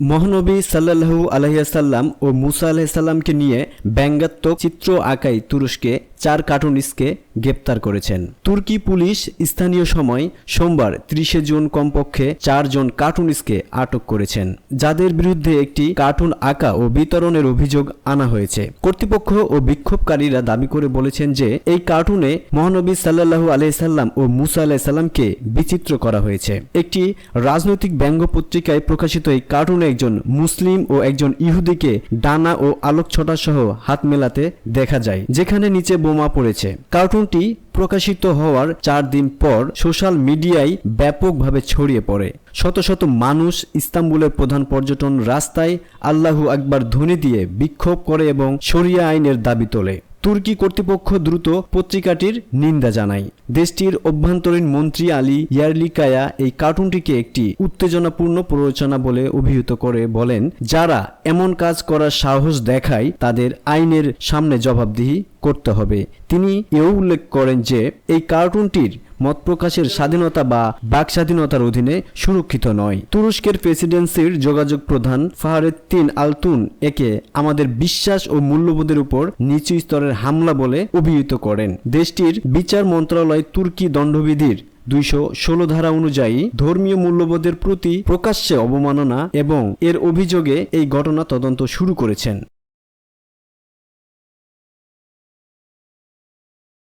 মহানবী সাল্লাল্লাহু আলহিয়াসাল্লাম ও মুসা আলাহিসাল্লামকে নিয়ে ব্যঙ্গাত্মক চিত্র আঁকাই তুরস্কে চার কার্টুনিস্টকে গ্রেপ্তার করেছেন। তুর্কি পুলিশ স্থানীয় সময় সোমবার ত্রিশে জুন কমপক্ষে চারজন কার্টুনিস্টকে আটক করেছেন। যাদের বিরুদ্ধে একটি কার্টুন আঁকা ও বিতরণের অভিযোগ আনা হয়েছে। কর্তৃপক্ষ ও বিক্ষোভকারীরা দাবি করে বলেছেন যে, এই কার্টুনে মহানবী সাল্লাল্লাহু আলাইসাল্লাম ও মুসা আলাইসাল্লামকে বিচিত্র করা হয়েছে। একটি রাজনৈতিক ব্যঙ্গ পত্রিকায় প্রকাশিত এই কার্টুনে একজন মুসলিম ও একজন ইহুদিকে ডানা ও আলোকছটা সহ হাত মেলাতে দেখা যায়। যেখানে নিচে বোমা পড়েছে। কার্টুনটি প্রকাশিত হওয়ার চার দিন পর সোশ্যাল মিডিয়ায় ব্যাপকভাবে ছড়িয়ে পড়ে। শত শত মানুষ ইস্তাম্বুলের প্রধান পর্যটন রাস্তায় আল্লাহু আকবার ধ্বনি দিয়ে বিক্ষোভ করে এবং শরিয়া আইনের দাবি তোলে। তুর্কি কর্তৃপক্ষ দ্রুত পত্রিকাটির নিন্দা জানায়। দেশটির অভ্যন্তরীণ মন্ত্রী আলী ইয়ারলিকায়া এই কার্টুনটিকে একটি উত্তেজনাপূর্ণ প্ররোচনা বলে অভিহিত করে বলেন, যারা এমন কাজ করার সাহস দেখায়, তাদের আইনের সামনে জবাবদিহি করতে হবে। তিনি এও উল্লেখ করেন যে, এই কার্টুনটির মত প্রকাশের স্বাধীনতা বা বাক স্বাধীনতার অধীনে সুরক্ষিত নয়। তুরস্কের প্রেসিডেন্সির যোগাযোগ প্রধান ফাহারেদ্দিন আলতুন একে আমাদের বিশ্বাস ও মূল্যবোধের উপর নিচু স্তরের হামলা বলে অভিহিত করেন। দেশটির বিচার মন্ত্রণালয় তুর্কি দণ্ডবিধির দুইশো ষোলো ধারা অনুযায়ী ধর্মীয় মূল্যবোধের প্রতি প্রকাশ্যে অবমাননা এবং এর অভিযোগে এই ঘটনা তদন্ত শুরু করেছেন।